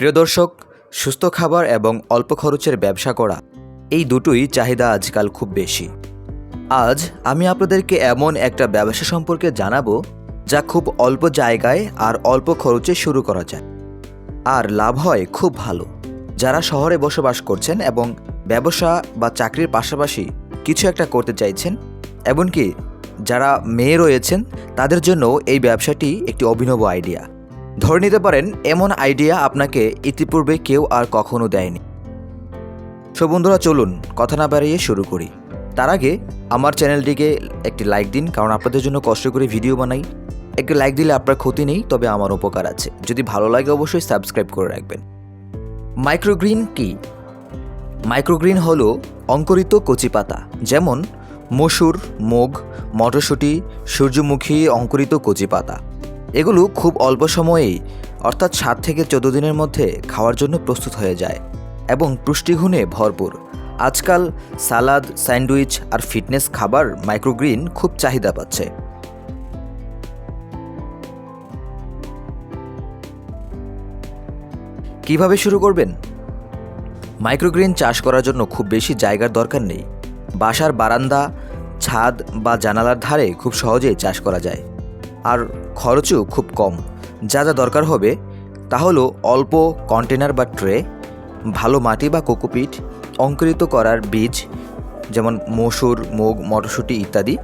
প্রিয় দর্শক, সুস্থ খাবার এবং অল্প খরচের ব্যবসা করা, এই দুটোই চাহিদা আজকাল খুব বেশি। আজ আমি আপনাদেরকে এমন একটা ব্যবসা সম্পর্কে জানাব, যা খুব অল্প জায়গায় আর অল্প খরচে শুরু করা যায়। আর লাভ হয় খুব ভালো। যারা শহরে বসবাস করছেন এবং ব্যবসা বা চাকরির পাশাপাশি কিছু একটা করতে চাইছেন, এমনকি যারা মেয়ে রয়েছেন, তাদের জন্য এই ব্যবসাটি একটি অভিনব আইডিয়া। ধরে নিতে পারেন, এমন আইডিয়া আপনাকে ইতিপূর্বে কেউ আর কখনো দেয়নি। সো বন্ধুরা, চলুন কথা না বাড়িয়ে শুরু করি। তার আগে আমার চ্যানেলটিকে একটি লাইক দিন, কারণ আপনাদের জন্য কষ্ট করে ভিডিও বানাই। একটি লাইক দিলে আপনার ক্ষতি নেই, তবে আমার উপকার আছে। যদি ভালো লাগে অবশ্যই সাবস্ক্রাইব করে রাখবেন। মাইক্রোগ্রিন কি? মাইক্রোগ্রিন হলো অঙ্কুরিত কচি পাতা, যেমন মসুর, মুগ, মটরশুঁটি, সূর্যমুখী অঙ্কুরিত কচি পাতা। এগুলো খুব অল্প সময়েই, অর্থাৎ সাত থেকে চোদ্দ দিনের মধ্যে খাওয়ার জন্য প্রস্তুত হয়ে যায় এবং পুষ্টিগুণে ভরপুর। আজকাল সালাদ, স্যান্ডউইচ আর ফিটনেস খাবার মাইক্রোগ্রিন খুব চাহিদা পাচ্ছে। কীভাবে শুরু করবেন? মাইক্রোগ্রিন চাষ করার জন্য খুব বেশি জায়গার দরকার নেই। বাসার বারান্দা, ছাদ বা জানালার ধারে খুব সহজেই চাষ করা যায়। আর খরচও খুব কম। যা যা দরকার হবে, তা হলো অল্প কন্টেনার বা ট্রে, ভালো মাটি বা কোকোপিট, অঙ্কুরিত করার বীজ, যেমন মসুর, মুগ, মটরশুঁটি ইত্যাদি।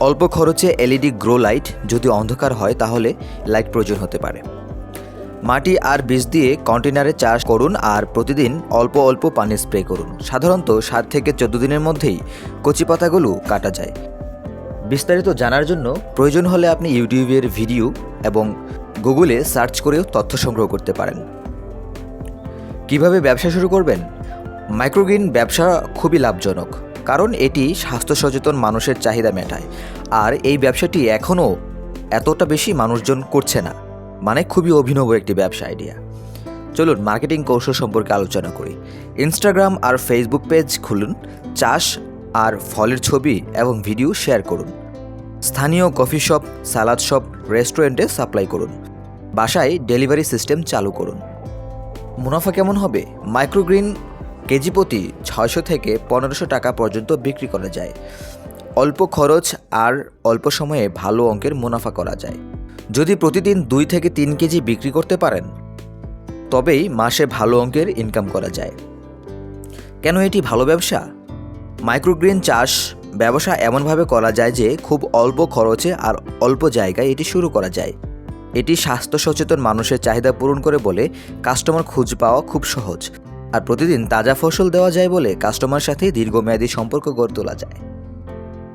অল্প খরচে এলইডি গ্রো লাইট যদি অন্ধকার হয়, তাহলে লাইট প্রয়োজন হতে পারে। মাটি আর বীজ দিয়ে কন্টেনারে চাষ করুন আর প্রতিদিন অল্প অল্প পানি স্প্রে করুন। সাধারণত সাত থেকে চোদ্দ দিনের মধ্যেই কচি পাতাগুলো কাটা যায়। বিস্তারিত জানার জন্য প্রয়োজন হলে আপনি ইউটিউবের ভিডিও এবং গুগলে সার্চ করেও তথ্য সংগ্রহ করতে পারেন। কীভাবে ব্যবসা শুরু করবেন? মাইক্রোগ্রিন ব্যবসা খুবই লাভজনক, কারণ এটি স্বাস্থ্য সচেতন মানুষের চাহিদা মেটায়, আর এই ব্যবসাটি এখনও এতটা বেশি মানুষজন করছে না মানে খুবই অভিনব একটি ব্যবসা আইডিয়া। চলুন মার্কেটিং কৌশল সম্পর্কে আলোচনা করি। ইনস্টাগ্রাম আর ফেসবুক পেজ খুলুন, চাষ আর ফলের ছবি এবং ভিডিও শেয়ার করুন। স্থানীয় কফি শপ সালাদ শপ, রেস্টুরেন্টে সাপ্লাই করুন। বাসায় ডেলিভারি সিস্টেম চালু করুন। মুনাফা কেমন হবে? মাইক্রোগ্রিন কেজি প্রতি ছয়শো থেকে পনেরোশো টাকা পর্যন্ত বিক্রি করা যায়। অল্প খরচ আর অল্প সময়ে ভালো অঙ্কের মুনাফা করা যায়। যদি প্রতিদিন দুই থেকে তিন কেজি বিক্রি করতে পারেন, তবেই মাসে ভালো অঙ্কের ইনকাম করা যায়। কেন এটি ভালো ব্যবসা? মাইক্রোগ্রিন চাষ ব্যবসা এমনভাবে করা যায় যে খুব অল্প খরচে আর অল্প জায়গায় এটি শুরু করা যায়। এটি স্বাস্থ্য সচেতন মানুষের চাহিদা পূরণ করে বলে কাস্টমার খুঁজ পাওয়া খুব সহজ। আর প্রতিদিন তাজা ফসল দেওয়া যায় বলে কাস্টমার সাথে দীর্ঘমেয়াদী সম্পর্ক গড়ে তোলা যায়।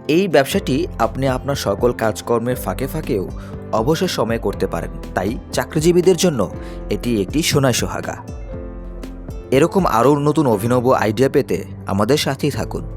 এই ব্যবসাটি আপনি আপনার সকল কাজকর্মের ফাঁকে ফাঁকেও অবসর সময়ে করতে পারেন। তাই চাকরিজীবীদের জন্য এটি একটি সোনায় সোহাগা। এরকম আরও নতুন অভিনব আইডিয়া পেতে আমাদের সাথেই থাকুন।